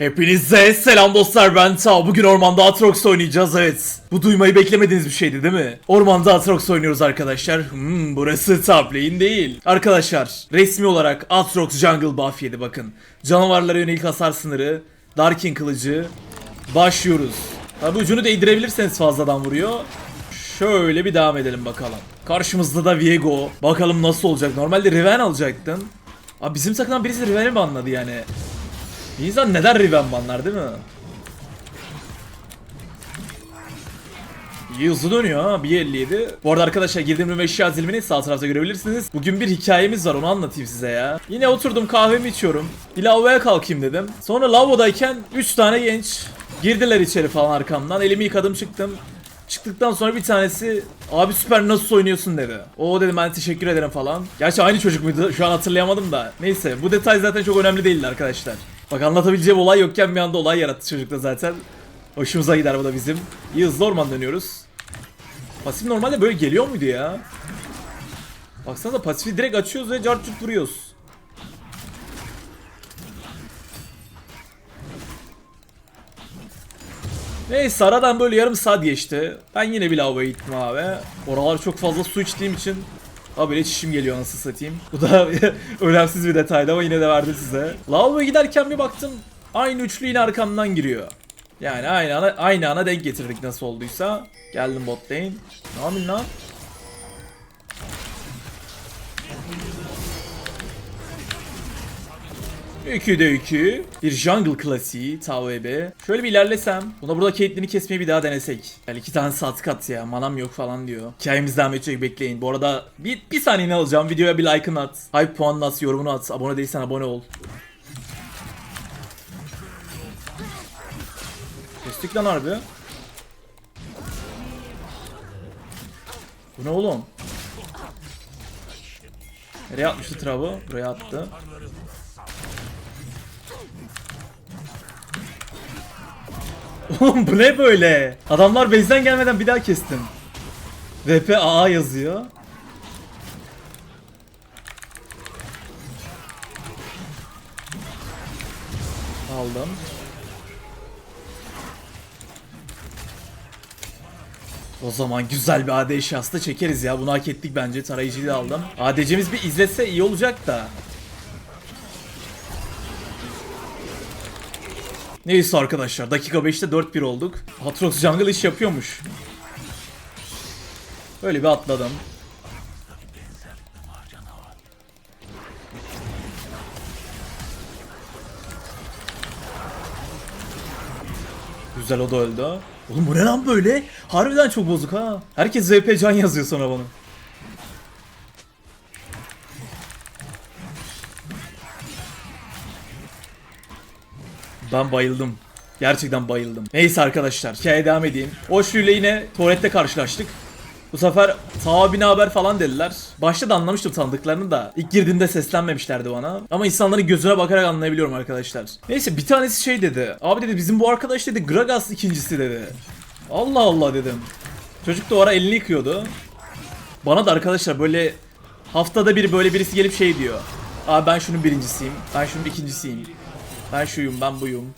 Hepinize selam dostlar ben Ta. Bugün ormanda Atrox oynayacağız evet. Bu duymayı beklemediğiniz bir şeydi değil mi? Ormanda Atrox oynuyoruz arkadaşlar. Hmm, burası lane değil. Arkadaşlar resmi olarak Atrox Jungle buff yedi bakın. Canavarlara yönelik hasar sınırı, Darkin kılıcı. Başlıyoruz. Tabi ucunu değdirebilirseniz fazladan vuruyor. Şöyle bir devam edelim bakalım. Karşımızda da Viego. Bakalım nasıl olacak. Normalde Riven alacaktın. Abi bizim takımdan birisi Riven'i banladı yani. İnsan neden Riven banlar değil mi? İyi hızlı dönüyor ha 1.57 Bu arada arkadaşlar girdiğim ürün eşya zilimini sağ tarafta görebilirsiniz Bugün bir hikayemiz var onu anlatayım size ya Yine oturdum kahvemi içiyorum Bir lavaboya kalkayım dedim Sonra lavabodayken 3 tane genç Girdiler içeri falan arkamdan elimi yıkadım çıktım Çıktıktan sonra bir tanesi abi süper nasıl oynuyorsun dedi. O dedim ben teşekkür ederim falan. Gerçi aynı çocuk muydu şu an hatırlayamadım da. Neyse bu detay zaten çok önemli değildi arkadaşlar. Bak anlatabileceğim olay yokken bir anda olay yarattı çocukta zaten. Hoşumuza gider bu da bizim. İyi hızlı orman dönüyoruz. Pasif normalde böyle geliyor muydu ya? Baksanıza pasifi direkt açıyoruz ve cart vuruyoruz. Neyse aradan böyle yarım saat geçti. Ben yine bir lavaboya gittim abi. Oralar çok fazla su içtiğim için Habire çişim geliyor nasıl satayım. Bu da önemsiz bir detaydı ama yine de verdim size. Lavaboya giderken bir baktım aynı üçlü yine arkamdan giriyor. Yani aynı ana, aynı ana denk getirdik nasıl olduysa. Geldim bot lane. Ne yapayım lan? İki de iki. Bir jungle klasiği TVB. Şöyle bir ilerlesem. Buna burada Caitlyn'i kesmeyi bir daha denesek. Yani iki tane saat kat ya. Manam yok falan diyor. Hikayemiz devam edecek bekleyin. Bu arada bir, bir saniyeni alacağım. Videoya bir like'ını at. Hype puanını at. Yorumunu at. Abone değilsen abone ol. Kestik lan harbi. Bu ne oğlum? Nereye atmıştı Travo? Buraya attı. Oğlum bu ne böyle? Adamlar base'den gelmeden bir daha kestim. VP AA yazıyor. Aldım. O zaman güzel bir AD şahsı çekeriz ya. Bunu hak ettik bence. Tarayıcıyı da aldım. ADC'miz bir izlese iyi olacak da. Neyse arkadaşlar dakika 5'te 4-1 olduk. Atrox Jungle iş yapıyormuş. Böyle bir atladım. Güzel o da öldü. Oğlum bu ne lan böyle? Harbiden çok bozuk ha. Herkes VP can yazıyor sonra bana. Ben bayıldım. Gerçekten bayıldım. Neyse arkadaşlar hikayeye devam edeyim. Oşlu ile yine tuvalette karşılaştık. Bu sefer sağ bin haber falan dediler. Başta da anlamıştım tanıdıklarını da. İlk girdiğimde seslenmemişlerdi bana. Ama insanların gözüne bakarak anlayabiliyorum arkadaşlar. Neyse bir tanesi şey dedi. Abi dedi bizim bu arkadaş dedi Gragas ikincisi dedi. Allah Allah dedim. Çocuk da o ara elini yıkıyordu. Bana da arkadaşlar böyle haftada bir böyle birisi gelip şey diyor. Abi ben şunun birincisiyim. Ben şunun ikincisiyim. Ben şuyum ben buyum.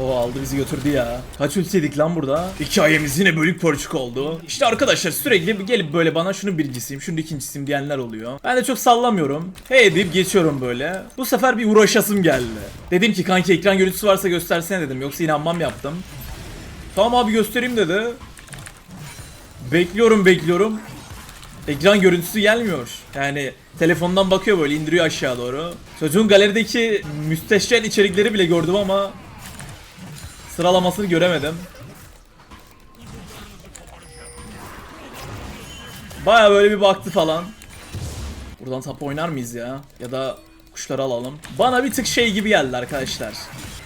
Oo aldı bizi götürdü ya. Kaç ultiydik lan burada? Hikayemiz yine bölük porçuk oldu. İşte arkadaşlar sürekli gelip böyle bana şunun birincisiyim, şunun ikincisiyim diyenler oluyor. Ben de çok sallamıyorum. Hey deyip geçiyorum böyle. Bu sefer bir uğraşasım geldi. Dedim ki kanki ekran görüntüsü varsa göstersene dedim. Yoksa inanmam yaptım. Tamam abi göstereyim dedi. Bekliyorum bekliyorum. Ekran görüntüsü gelmiyor. Yani telefondan bakıyor böyle indiriyor aşağı doğru. Çocuğun galerideki müsteşen içerikleri bile gördüm ama sıralamasını göremedim. Baya böyle bir baktı falan. Buradan tap oynar mıyız ya? Ya da kuşları alalım. Bana bir tık şey gibi geldi arkadaşlar.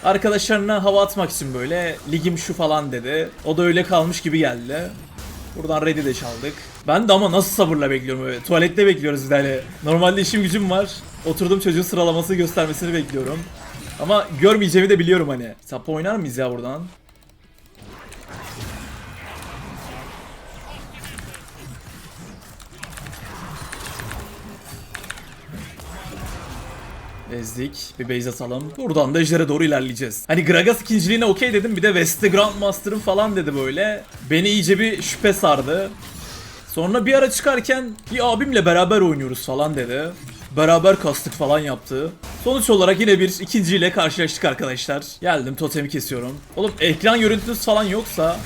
Arkadaşlarına hava atmak için böyle ligim şu falan dedi. O da öyle kalmış gibi geldi. Buradan ready de çaldık. Ben de ama nasıl sabırla bekliyorum böyle. Tuvalette bekliyoruz biz hani. Normalde işim gücüm var. Oturdum çocuğun sıralamasını göstermesini bekliyorum. Ama görmeyeceğimi de biliyorum hani. Sap oynar mıyız ya buradan? Ezdik. Bir base atalım. Buradan da ejdere doğru ilerleyeceğiz. Hani Gragas ikinciliğine okey dedim. Bir de West'te Grandmaster'ım falan dedi böyle. Beni iyice bir şüphe sardı. Sonra bir ara çıkarken bir abimle beraber oynuyoruz falan dedi. Beraber kastık falan yaptı. Sonuç olarak yine bir ikinciyle karşılaştık arkadaşlar. Geldim totemi kesiyorum. Oğlum ekran görüntünüz falan yoksa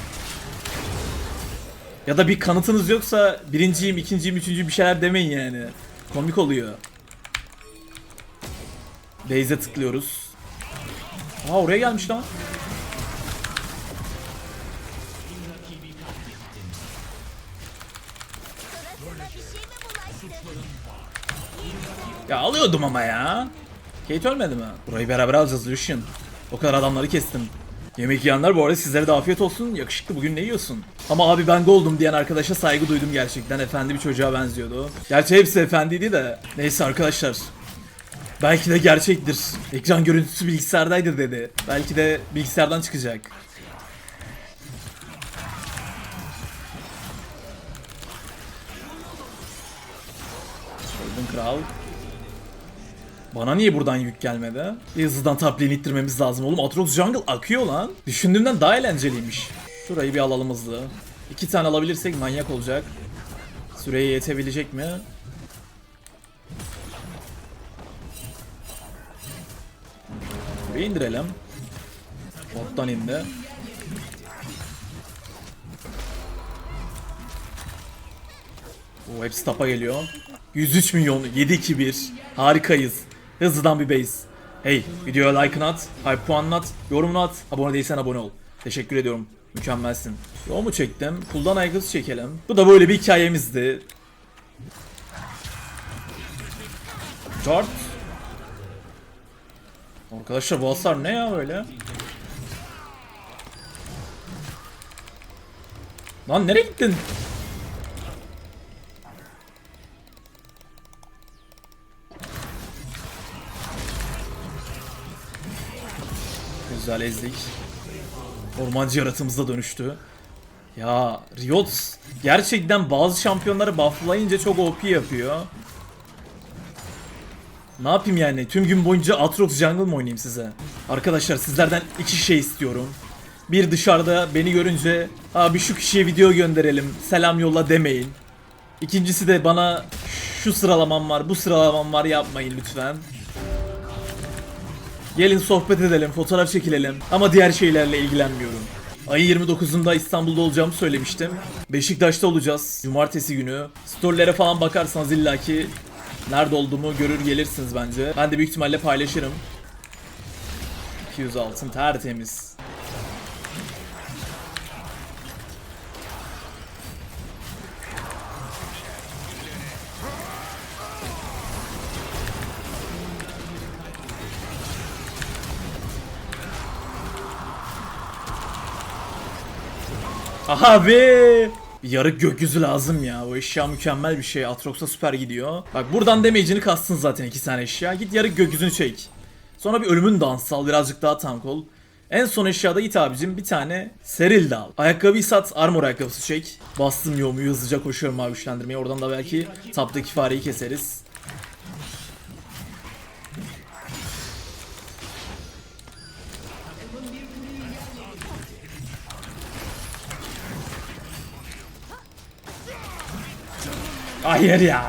ya da bir kanıtınız yoksa birinciyim, ikinciyim, üçüncü bir şeyler demeyin yani. Komik oluyor. Base'e tıklıyoruz. Aa oraya gelmiş lan. Ya alıyordum ama ya. Kate ölmedi mi? Burayı beraber alacağız Lucian. O kadar adamları kestim. Yemek yiyenler bu arada sizlere de afiyet olsun. Yakışıklı bugün ne yiyorsun? Ama abi ben goldum diyen arkadaşa saygı duydum gerçekten. Efendi bir çocuğa benziyordu. Gerçi hepsi efendiydi de. Neyse arkadaşlar. Belki de gerçektir. Ekran görüntüsü bilgisayardaydı dedi. Belki de bilgisayardan çıkacak. Golden Kral. Bana niye buradan yük gelmedi? Bir hızlıdan top lane ittirmemiz lazım oğlum. Atrox Jungle akıyor lan. Düşündüğümden daha eğlenceliymiş. Şurayı bir alalım hızlı. İki tane alabilirsek manyak olacak. Süreye yetebilecek mi? Buraya indirelim. Bottan indi. O hepsi tapa geliyor. 103 milyon 7-2-1 Harikayız. Hızlıdan bir base. Hey videoya like'ını at Hype puanını at Yorumunu at. Abone değilsen abone ol. Teşekkür ediyorum. Mükemmelsin. Yol mu çektim? Puldan aygısı çekelim. Bu da böyle bir hikayemizdi. Jort Arkadaşlar bu hasar ne ya böyle Lan nereye gittin? Güzel ezdik. Ormancı yaratımıza dönüştü. Ya Riot gerçekten bazı şampiyonları bufflayınca çok OP yapıyor. Ne yapayım yani? Tüm gün boyunca Atrox Jungle mı oynayayım size? Arkadaşlar sizlerden iki şey istiyorum. Bir dışarıda beni görünce abi şu kişiye video gönderelim selam yolla demeyin. İkincisi de bana şu sıralamam var bu sıralamam var yapmayın lütfen. Gelin sohbet edelim, fotoğraf çekilelim ama diğer şeylerle ilgilenmiyorum. Ayın 29'unda İstanbul'da olacağımı söylemiştim. Beşiktaş'ta olacağız. Cumartesi günü. Storylere falan bakarsanız illaki nerede olduğumu görür gelirsiniz bence. Ben de büyük ihtimalle paylaşırım. 200 altın tertemiz. Abi! Yarık gökyüzü lazım ya. O eşya mükemmel bir şey. Atrox'a süper gidiyor. Bak buradan damage'ini kastın zaten iki tane eşya. Git yarık gökyüzünü çek. Sonra bir ölümün dansı al. Birazcık daha tank ol. En son eşyada git abicim bir tane seril de al. Ayakkabıyı sat, armor ayakkabısı çek. Bastım yomuyu hızlıca koşuyorum abi güçlendirmeye. Oradan da belki taptaki fareyi keseriz. Hayır ya.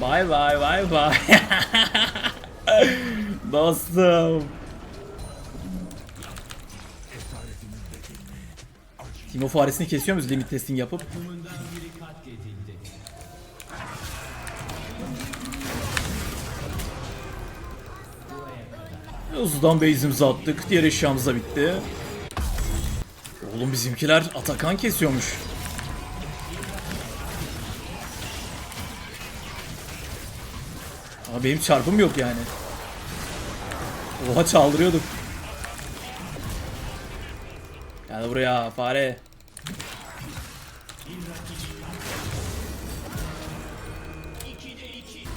Bay bay bay bay. Dostum. Timo faresini kesiyor muyuz limit testing yapıp? Hızlıdan base'imizi attık. Diğer eşyamız da bitti. Oğlum bizimkiler Atakan kesiyormuş. Ama benim çarpım yok yani. Oha çaldırıyorduk. Gel buraya fare.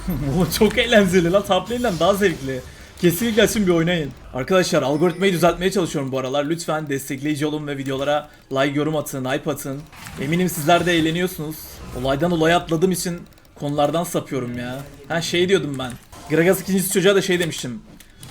Çok eğlenceli lan. Top daha zevkli. Kesinlikle açın bir oynayın. Arkadaşlar algoritmayı düzeltmeye çalışıyorum bu aralar. Lütfen destekleyici olun ve videolara like, yorum atın, hype atın. Eminim sizler de eğleniyorsunuz. Olaydan olaya atladığım için konulardan sapıyorum ya. Ha şey diyordum ben. Gragas ikincisi çocuğa da şey demiştim.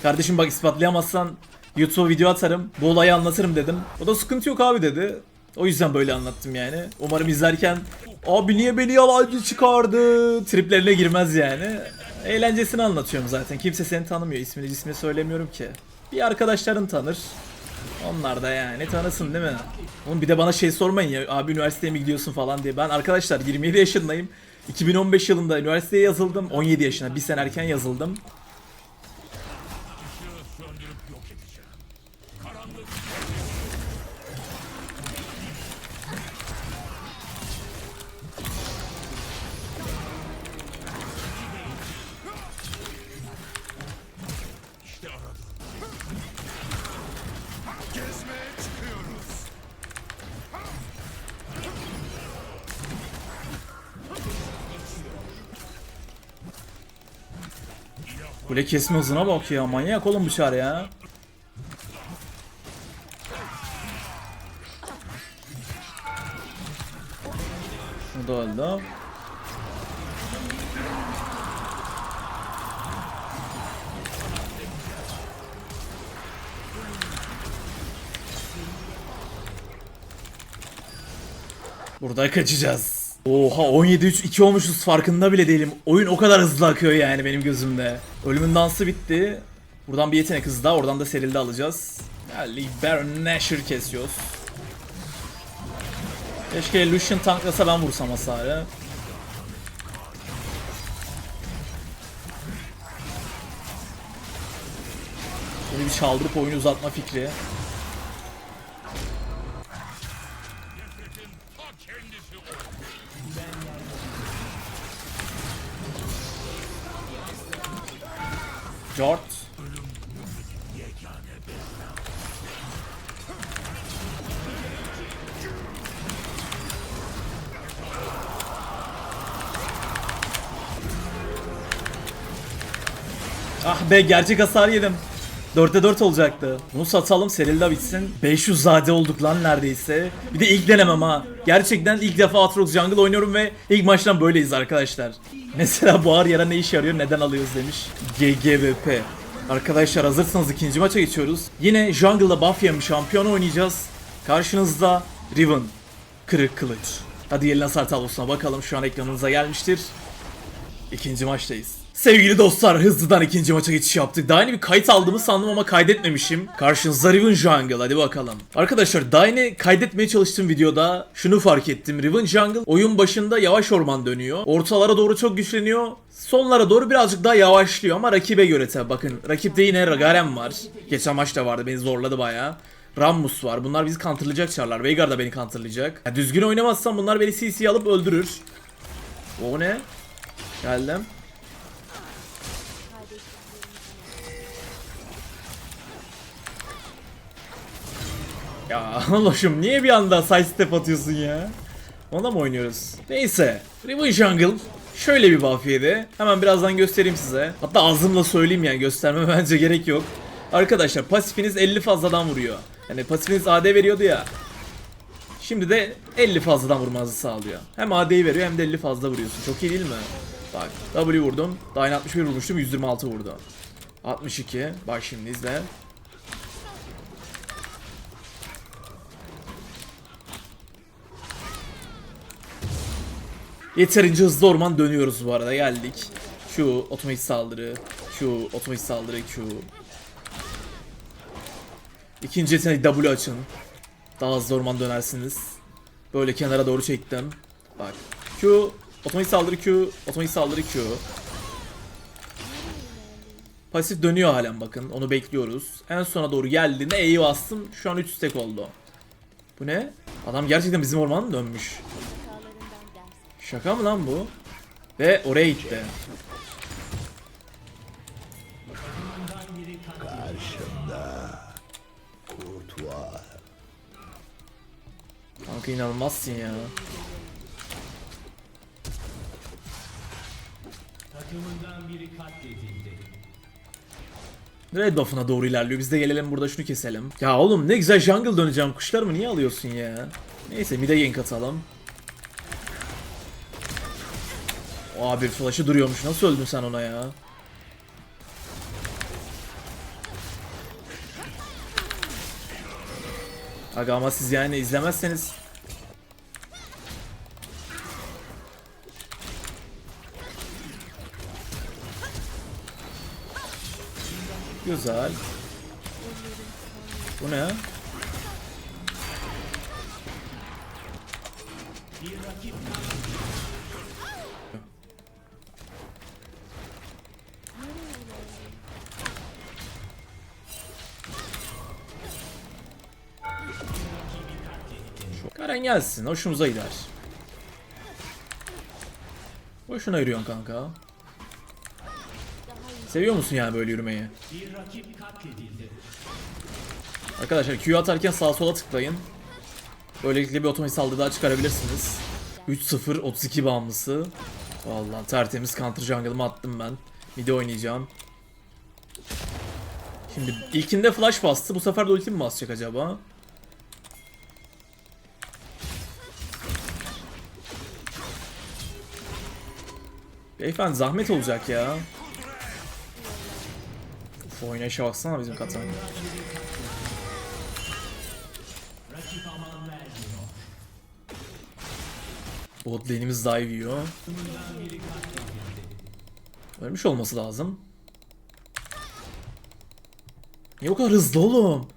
Kardeşim bak ispatlayamazsan YouTube video atarım. Bu olayı anlatırım dedim. O da sıkıntı yok abi dedi. O yüzden böyle anlattım yani. Umarım izlerken abi niye beni yalancı çıkardı triplerine girmez yani. Eğlencesini anlatıyorum zaten. Kimse seni tanımıyor. İsmini cismini söylemiyorum ki. Bir arkadaşların tanır. Onlar da yani tanısın değil mi? Oğlum bir de bana şey sormayın ya abi üniversiteye mi gidiyorsun falan diye. Ben arkadaşlar 27 yaşındayım. 2015 yılında üniversiteye yazıldım. 17 yaşına bir sene erken yazıldım. Kule kesme hızına bak ya manyak oğlum bu ya. Bu da öldü. Burada kaçacağız. Oha 17-3-2 olmuşuz farkında bile değilim. Oyun o kadar hızlı akıyor yani benim gözümde. Ölümün dansı bitti. Buradan bir yetenek hızı daha oradan da serilde alacağız. Geldik Baron Nashor kesiyoruz. Keşke Lucian tanklasa ben vursam hasarı. Böyle bir çaldırıp oyunu uzatma fikri. Jort. Ah be gerçek hasar yedim. 4'te 4 olacaktı. Bunu satalım Serilda bitsin. 500 zade olduk lan neredeyse. Bir de ilk denemem ha. Gerçekten ilk defa Aatrox Jungle oynuyorum ve ilk maçtan böyleyiz arkadaşlar. Mesela bu ağır yara ne işe yarıyor neden alıyoruz demiş. GGVP. Arkadaşlar hazırsanız ikinci maça geçiyoruz. Yine jungle'da buff yemiş şampiyon oynayacağız. Karşınızda Riven. Kırık kılıç. Hadi gelin hasar tablosuna bakalım şu an ekranınıza gelmiştir. İkinci maçtayız. Sevgili dostlar hızlıdan ikinci maça geçiş yaptık. Daha yeni bir kayıt aldığımı sandım ama kaydetmemişim. Karşınızda Riven Jungle hadi bakalım. Arkadaşlar daha yeni kaydetmeye çalıştığım videoda şunu fark ettim. Riven Jungle oyun başında yavaş orman dönüyor. Ortalara doğru çok güçleniyor. Sonlara doğru birazcık daha yavaşlıyor ama rakibe göre tabi bakın. Rakipte yine Garen var. Geçen maçta vardı beni zorladı bayağı. Rammus var. Bunlar bizi counterlayacak çarlar. Veigar da beni counterlayacak. Ya düzgün oynamazsam bunlar beni CC alıp öldürür. O ne? Geldim. Ya Loşum niye bir anda side step atıyorsun ya? Ona mı oynuyoruz? Neyse. Riven Jungle şöyle bir buff yedi. Hemen birazdan göstereyim size. Hatta ağzımla söyleyeyim yani gösterme bence gerek yok. Arkadaşlar pasifiniz 50 fazladan vuruyor. Yani pasifiniz AD veriyordu ya. Şimdi de 50 fazladan vurmanızı sağlıyor. Hem AD'yi veriyor hem de 50 fazla vuruyorsun. Çok iyi değil mi? Bak W vurdum. Yeni 61 vurmuştum 126 vurdu. 62. Bak şimdi izle. Yeterince hızlı orman dönüyoruz bu arada geldik. Şu otomatik saldırı, şu otomatik saldırı, Q. İkinci yetenek W açın. Daha hızlı orman dönersiniz. Böyle kenara doğru çektim. Bak. Q, otomatik saldırı Q, otomatik saldırı Q. Pasif dönüyor halen bakın. Onu bekliyoruz. En sona doğru geldiğinde E'yi bastım. Şu an 3 stack oldu. Bu ne? Adam gerçekten bizim ormana mı dönmüş? Şaka mı lan bu? Ve oraya gitti. Kanka inanılmazsın ya. Red buff'ına doğru ilerliyor. Biz de gelelim burada şunu keselim. Ya oğlum ne güzel jungle döneceğim. Kuşlar mı niye alıyorsun ya? Neyse mid'e gank atalım. Abi flash'ı duruyormuş. Nasıl öldün sen ona ya? Aga ama siz yani izlemezseniz Güzel. Bu ne? Gelsin, hoşumuza gider. Boşuna yürüyorsun kanka. Seviyor musun yani böyle yürümeyi? Arkadaşlar Q atarken sağa sola tıklayın. Böylelikle bir otomatik saldırı daha çıkarabilirsiniz. 3-0 32 bağımlısı. Vallahi tertemiz counter jungle'ımı attım ben. Midi oynayacağım. Şimdi ilkinde flash bastı. Bu sefer de ulti mi basacak acaba? Beyefendi zahmet olacak ya. Uf oynayışa baksana bizim katan. Bot lane'imiz dive yiyor. Ölmüş olması lazım. Niye o kadar hızlı oğlum?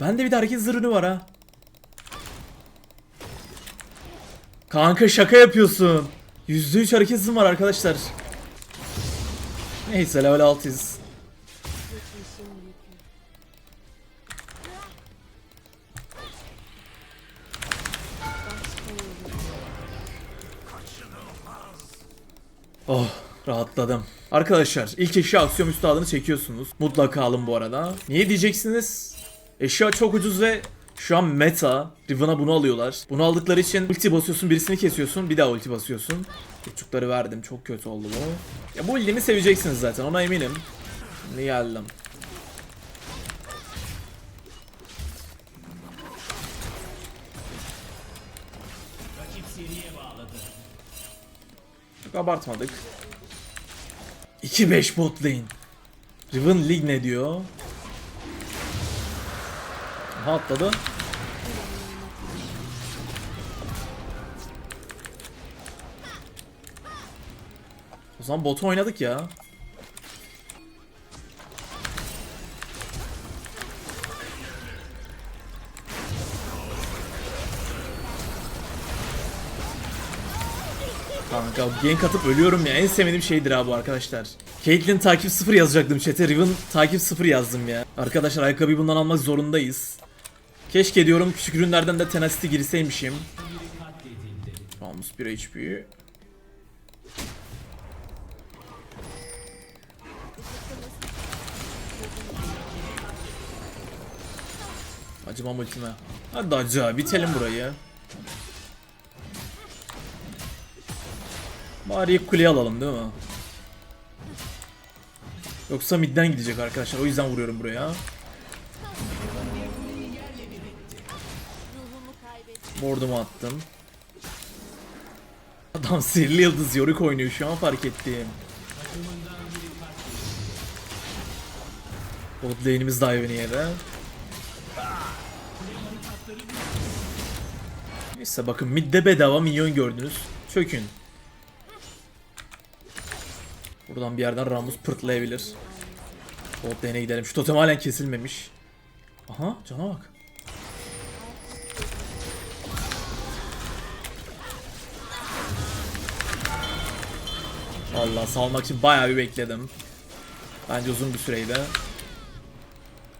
Bende bir de hareket zırhını var ha. Kanka şaka yapıyorsun. %3 hareket hızım var arkadaşlar. Neyse level 6'yız. Oh rahatladım. Arkadaşlar ilk eşya aksiyon üstadını çekiyorsunuz. Mutlaka alın bu arada. Niye diyeceksiniz? Eşya çok ucuz ve şu an meta. Riven'a bunu alıyorlar. Bunu aldıkları için ulti basıyorsun birisini kesiyorsun bir daha ulti basıyorsun. Küçükleri verdim çok kötü oldu bu. Ya bu ilgimi seveceksiniz zaten ona eminim. Şimdi geldim. Çok abartmadık. 2-5 bot lane. Riven League ne diyor? Aha atladı. O zaman botu oynadık ya. Kanka gank atıp ölüyorum ya. En sevmediğim şeydir abi arkadaşlar. Caitlyn takip 0 yazacaktım chat'e. Riven takip 0 yazdım ya. Arkadaşlar ayakkabıyı bundan almak zorundayız. Keşke diyorum küçük ürünlerden de tenacity girseymişim. Almış 1 HP. Acımam ultime. Hadi acı bitelim burayı. Bari ilk kuleyi alalım değil mi? Yoksa midden gidecek arkadaşlar. O yüzden vuruyorum buraya. Bordumu attım. Adam sihirli yıldız Yorick oynuyor şu an fark ettim. Bot lane'imiz dive'ini yere. Neyse bakın midde bedava minyon gördünüz. Çökün. Buradan bir yerden Ramus pırtlayabilir. Bot lane'e gidelim. Şu totem halen kesilmemiş. Aha cana bak. Allah salmak için bayağı bir bekledim. Bence uzun bir süreydi.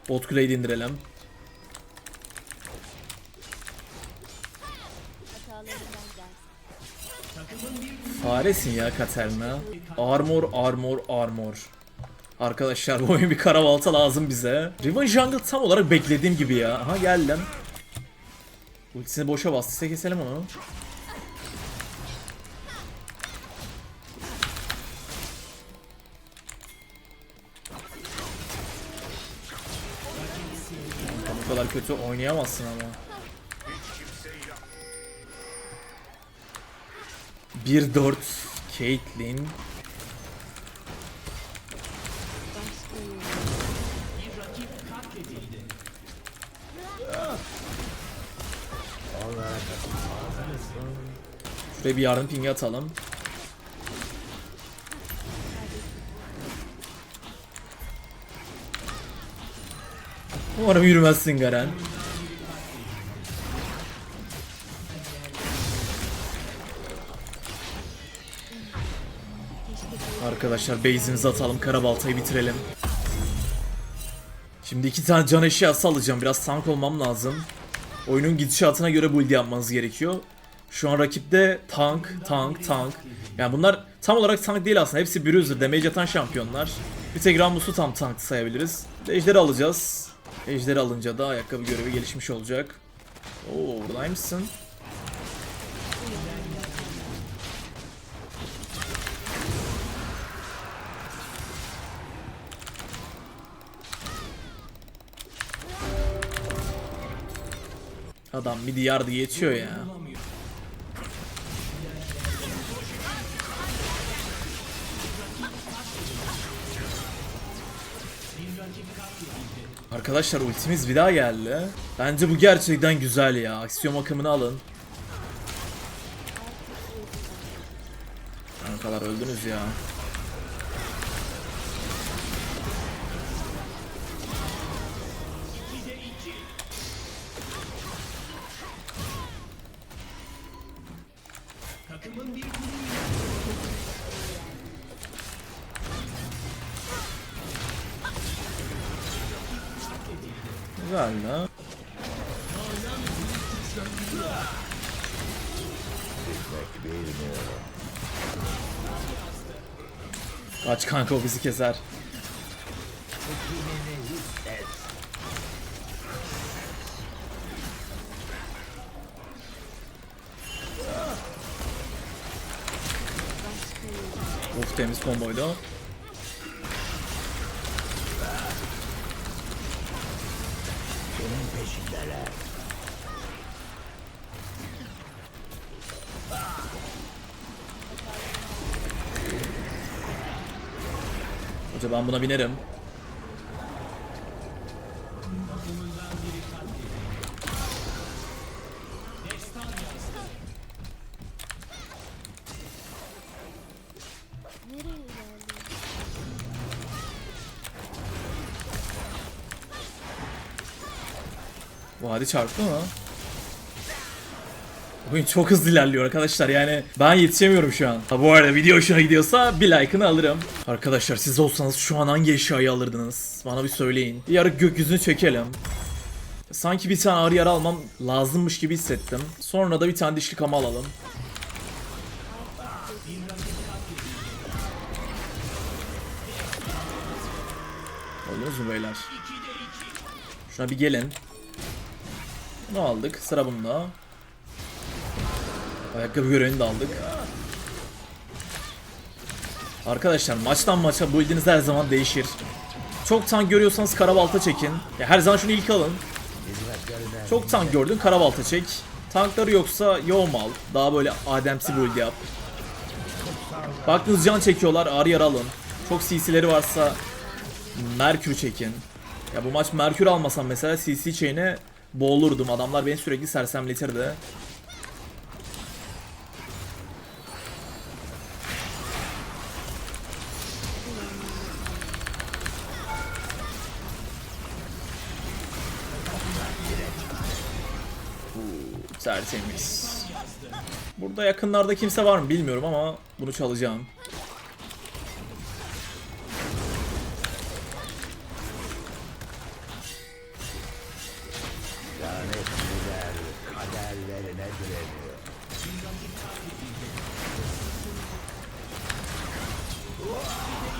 Bot de indirelim. Faresin ya Katerina. Armor, armor, armor. Arkadaşlar bu oyun bir karabalta lazım bize. Riven Jungle tam olarak beklediğim gibi ya. Aha geldim. Ultisini boşa bastıysa keselim onu. Kötü oynayamazsın ama. 1-4 Caitlyn. Şuraya bir yardım pingi atalım. Umarım yürümezsin Garen. Arkadaşlar base'imizi atalım, karabaltayı bitirelim. Şimdi iki tane can eşyası alacağım. Biraz tank olmam lazım. Oyunun gidişatına göre build yapmanız gerekiyor. Şu an rakipte tank, tank, tank. Yani bunlar tam olarak tank değil aslında. Hepsi bruiser, damage atan şampiyonlar. Bir tek Rammus'u tam tank sayabiliriz. Ejderi alacağız. Ejderi alınca da ayakkabı görevi gelişmiş olacak. Oo buradaymışsın. Adam bir diyar diye geçiyor ya. Arkadaşlar ultimiz bir daha geldi. Bence bu gerçekten güzel ya. Aksiyon akımını alın. Kankalar öldünüz ya. Kaç kanka o bizi keser. Of temiz komboydu. Ben buna binerim. Vadi çarptı mı? Oyun çok hızlı ilerliyor arkadaşlar yani ben yetişemiyorum şu an. Ha, bu arada video hoşuna gidiyorsa bir like'ını alırım. Arkadaşlar siz olsanız şu an hangi eşyayı alırdınız? Bana bir söyleyin. Bir ara gökyüzünü çekelim. Sanki bir tane ağrı yara almam lazımmış gibi hissettim. Sonra da bir tane dişli kama alalım. Oldunuz mu beyler? Şuna bir gelin. Bunu aldık. Sıra bunda. Ayakkabı görevini de aldık. Arkadaşlar maçtan maça build'iniz her zaman değişir. Çok tank görüyorsanız karabalta çekin. Ya her zaman şunu ilk alın. Çok tank gördün karabalta çek. Tankları yoksa yoğum al. Daha böyle ademsi build yap. Baktınız can çekiyorlar ağrı yara alın. Çok CC'leri varsa Merkür çekin. Ya bu maç Merkür almasam mesela CC chain'e boğulurdum. Adamlar beni sürekli sersemletirdi. Tertemiz. Burada yakınlarda kimse var mı bilmiyorum ama bunu çalacağım.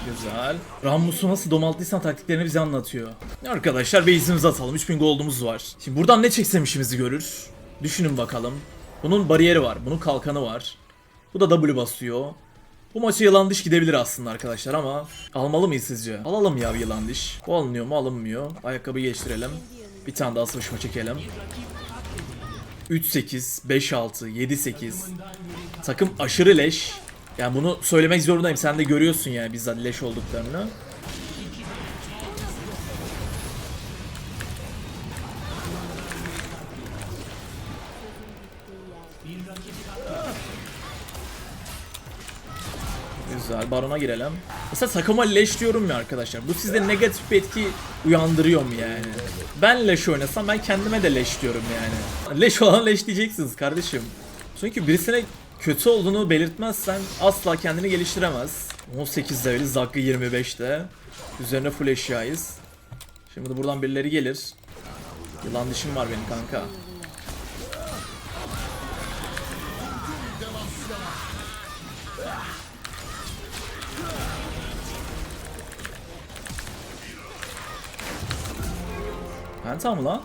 Güzel. Rammus'u nasıl domalttıysan taktiklerini bize anlatıyor. Arkadaşlar base'imizi atalım. 3000 gold'umuz var. Şimdi buradan ne çeksem işimizi görür. Düşünün bakalım. Bunun bariyeri var. Bunun kalkanı var. Bu da W basıyor. Bu maça yılan diş gidebilir aslında arkadaşlar ama almalı mıyız sizce? Alalım ya bir yılan diş. Bu alınıyor mu alınmıyor. Ayakkabı yönünde. Bir tane daha sıvışma çekelim. 3-8, 5-6, 7-8. Takım aşırı leş. Yani bunu söylemek zorundayım. Sen de görüyorsun yani bizzat leş olduklarını. Güzel. Barona girelim. Mesela takıma leş diyorum ya arkadaşlar. Bu sizde negatif bir etki uyandırıyor mu yani? Ben leş oynasam ben kendime de leş diyorum yani. Leş olan leş diyeceksiniz kardeşim. Çünkü birisine kötü olduğunu belirtmezsen asla kendini geliştiremez. 18 leveli Zakkı 25'te. Üzerine full eşyayız. Şimdi buradan birileri gelir. Yılan dişim var benim kanka. Penta mı lan?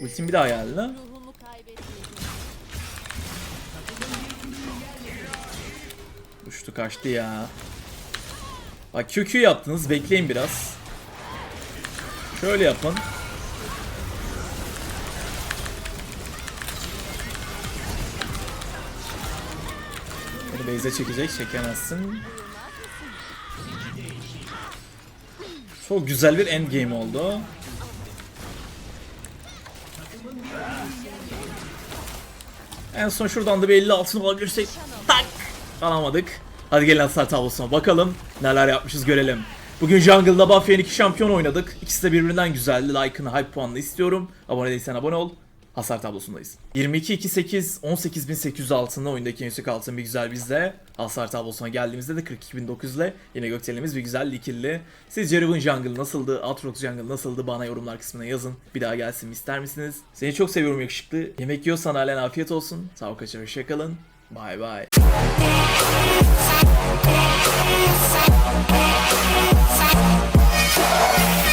Ultim bir daha geldi lan. Uçtu kaçtı ya. Bak QQ yaptınız bekleyin biraz. Şöyle yapın. Base'e çekecek çekemezsin. Çok güzel bir end game oldu. En son şuradan da bir 50 altın alabilirsek tak alamadık. Hadi gelin hasar tablosuna bakalım neler yapmışız görelim. Bugün Jungle'da Buffy'nin iki şampiyon oynadık. İkisi de birbirinden güzeldi. Like'ını, hype puanını istiyorum. Abone değilsen abone ol. Hasar tablosundayız. 22-2-8, 18.800 altınla oyundaki en yüksek altın bir güzel bizde. Hasar tablosuna geldiğimizde de 42.900 ile yine gökdelenimiz bir güzel likilli. Sizce Riven Jungle nasıldı? Aatrox Jungle nasıldı? Bana yorumlar kısmına yazın. Bir daha gelsin ister misiniz? Seni çok seviyorum yakışıklı. Yemek yiyorsan halen afiyet olsun. Sağ kaçar hoşçakalın. Bye. Thank